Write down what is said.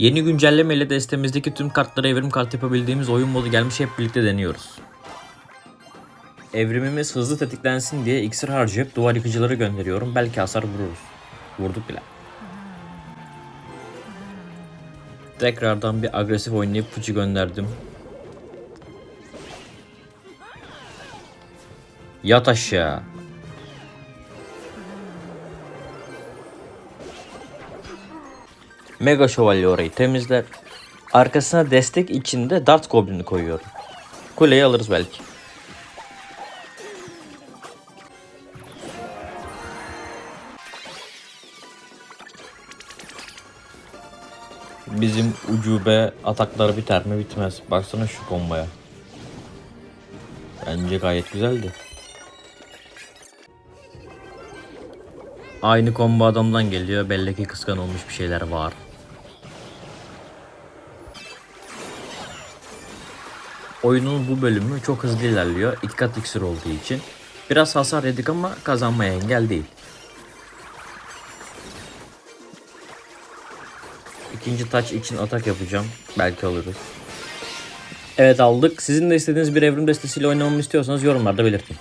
Yeni güncelleme ile destemizdeki tüm kartlara evrim kartı yapabildiğimiz oyun modu gelmiş hep birlikte deniyoruz. Evrimimiz hızlı tetiklensin diye iksir harcayıp duvar yıkıcıları gönderiyorum. Belki hasar vururuz. Vurduk bile. Tekrardan bir agresif oynayıp fıçı gönderdim. Yat aşağı. Mega Şövalye orayı temizler. Arkasına destek içinde Dart Goblin'i koyuyorum. Kuleyi alırız belki. Bizim ucube atakları biter mi bitmez. Baksana şu komboya. Bence gayet güzeldi. Aynı combo adamdan geliyor. Belli ki kıskanılmış bir şeyler var. Oyunun bu bölümü çok hızlı ilerliyor. İlk kat iksir olduğu için. Biraz hasar yedik ama kazanmaya engel değil. İkinci taç için atak yapacağım. Belki alırız. Evet aldık. Sizin de istediğiniz bir evrim destesiyle oynamamı istiyorsanız yorumlarda belirtin.